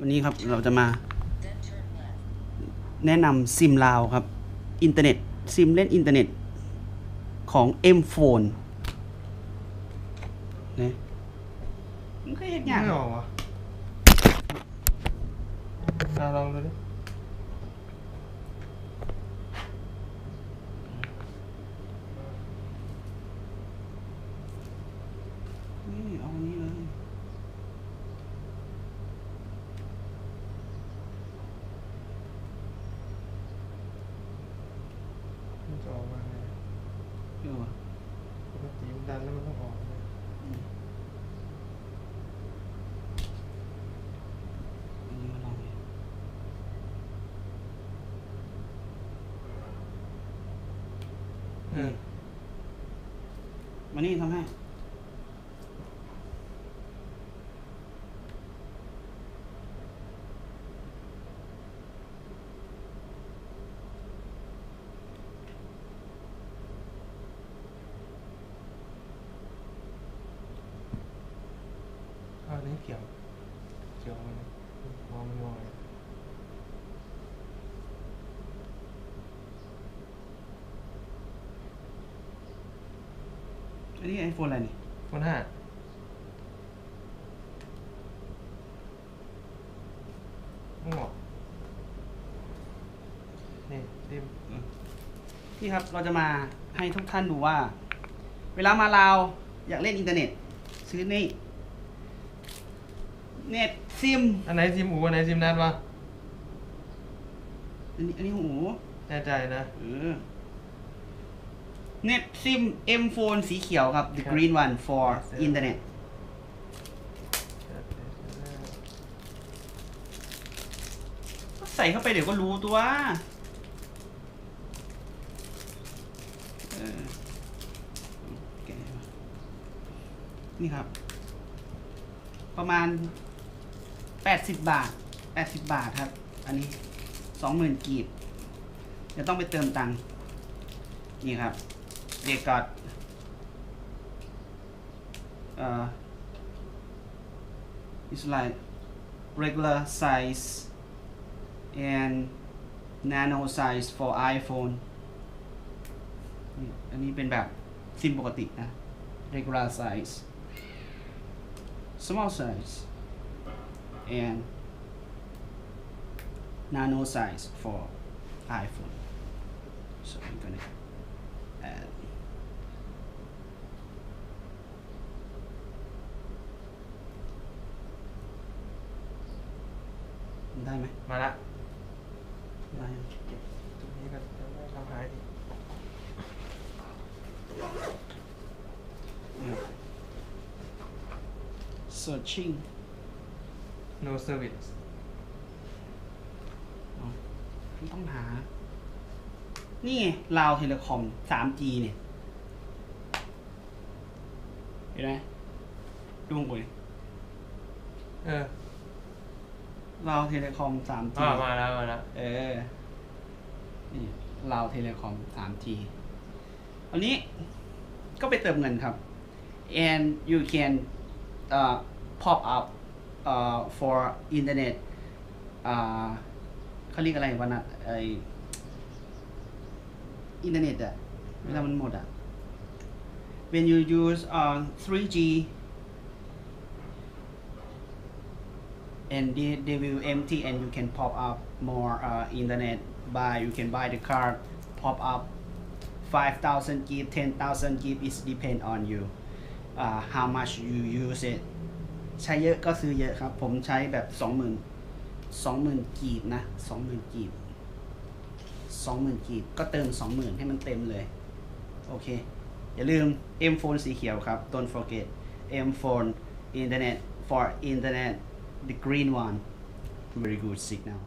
วันนี้ครับเราจะมา แนะนำซิมลาวครับ อินเทอร์เน็ต ซิมเล่นอินเทอร์เน็ตของ M Phone เนี่ยมันก็เห็นยางไม่ออกวะลองดูดิ นี่เอาอันนี้เลย มันจะ ออกมาไงเออวะปกติมันดันแล้วมันต้องออกเลยอันนี้มาลองดิอืมมานี่ทำให้ อ่านี้เกี่ยวเกี่ยวมันมองมันมองเลยอันนี้ไอโฟนอะไรนี่โฟนห้าไม่ออกนี่ดิมนี่ครับเราจะมาให้ทุกท่านดูว่า เวลามาลาวอยากเล่นอินเทอร์เน็ต ซื้อนี่ เน็ตซิม อันไหนซิมอูอันไหนซิมนัดวะอันนี้อันนี้หู แน่ใจนะเออ เน็ตซิม M phone สีเขียวครับ the ครับ green one for ครับ internet ก็ใส่เข้าไปเดี๋ยวก็รู้ตัวเออแกะมานี่ครับ ประมาณ แปดสิบาทแปดสิบาทครับ อันนี้สองหมื่นกีบเดี๋ยวต้องไปเติมตังค์นี่ครับเด็กกอดเอ่อ it's like regular size and nano size for iPhone อันนี้เป็นแบบซิมปกตินะ regular size small size and nano size for iPhone. So I'm gonna add đây mày mà đã đây searching. No service มันต้องหา นี่ไงลาวเทเลคอม 3G เนี่ย เห็นไหมดูข้างบนดิเออลาวเทเลคอม 3G อ่ามาแล้วมาแล้วเออ นี่ลาวเทเลคอม 3G อันนี้ก็ไปเติมเงินครับ and you can uh, pop up uh, for internet อ่าเขาเรียกอะไรวันน่ะไออินเทอร์เน็ตอะเวลามันหมดอะ when you use uh, 3G and they, they will empty and you can pop up more uh, internet buy you can buy the card pop up 5,000 gig 10,000 gig is depend on you uh, how much you use it ใช้เยอะก็ซื้อเยอะครับ ผมใช้แบบสองหมื่นสองหมื่นกีบนะสองหมื่นกีบสองหมื่นกีบก็เติมสองหมื่นให้มันเต็มเลย โอเค อย่าลืม M phone สีเขียวครับ don't forget M phone internet for internet the green one very good signal